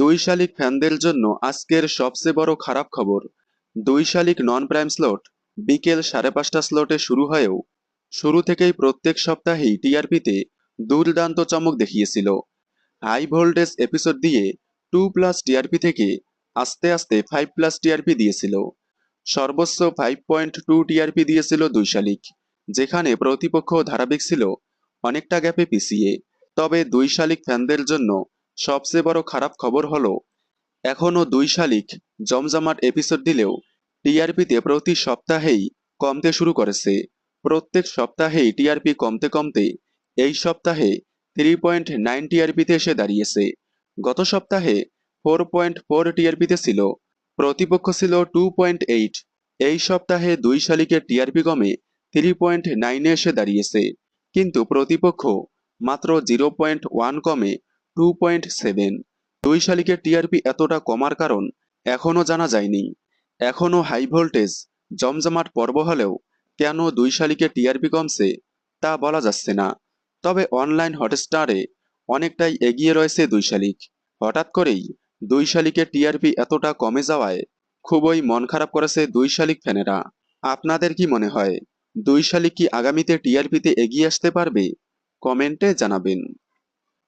দুই শালিক ফ্যানদের জন্য আজকের সবচেয়ে বড় খারাপ খবর, দুই শালিক নন প্রাইম স্লট বিকেল সাড়ে পাঁচটা স্লটে শুরু হয়েও শুরু থেকেই প্রত্যেক সপ্তাহেই টিআরপিতে দুর্দান্ত চমক দেখিয়েছিল। হাই ভোল্টেজ এপিসোড দিয়ে টু প্লাস টিআরপি থেকে আস্তে আস্তে ফাইভ প্লাস টিআরপি দিয়েছিল। সর্বোচ্চ ফাইভ পয়েন্ট টু টিআরপি দিয়েছিল দুই শালিক, যেখানে প্রতিপক্ষ ধারাবাহিক ছিল অনেকটা গ্যাপে পিছিয়ে। তবে দুই শালিক ফ্যানদের জন্য সবচেয়ে বড় খারাপ খবর হলো এখনও দুই শালিক জমজমাট এপিসোড দিলেও টিআরপিতে প্রতি সপ্তাহেই কমতে শুরু করেছে। প্রত্যেক সপ্তাহেই টিআরপি কমতে কমতে এই সপ্তাহে থ্রি পয়েন্ট নাইন টিআরপিতে এসে দাঁড়িয়েছে। গত সপ্তাহে ফোর পয়েন্ট ফোর টিআরপিতে ছিল, প্রতিপক্ষ ছিল টু পয়েন্ট এইট এই সপ্তাহে দুই শালিকের টিআরপি কমে থ্রি পয়েন্ট নাইনে এসে দাঁড়িয়েছে, কিন্তু প্রতিপক্ষ মাত্র জিরো পয়েন্ট ওয়ান কমে টু পয়েন্ট সেভেন। দুই শালিকের টিআরপি এতটা কমার কারণ এখনও জানা যায়নি। এখনও হাই ভোল্টেজ, জমজমাট পর্ব হলেও কেন দুই শালিকের টিআরপি কমছে তা বলা যাচ্ছে না। তবে অনলাইন হটস্টারে অনেকটাই এগিয়ে রয়েছে দুই শালিক। হঠাৎ করেই দুই শালিকের টিআরপি এতটা কমে যাওয়ায় খুবই মন খারাপ করেছে দুই শালিক ফ্যানেরা। আপনাদের কি মনে হয়, দুই শালিক কি আগামীতে টিআরপিতে এগিয়ে আসতে পারবে? কমেন্টে জানাবেন।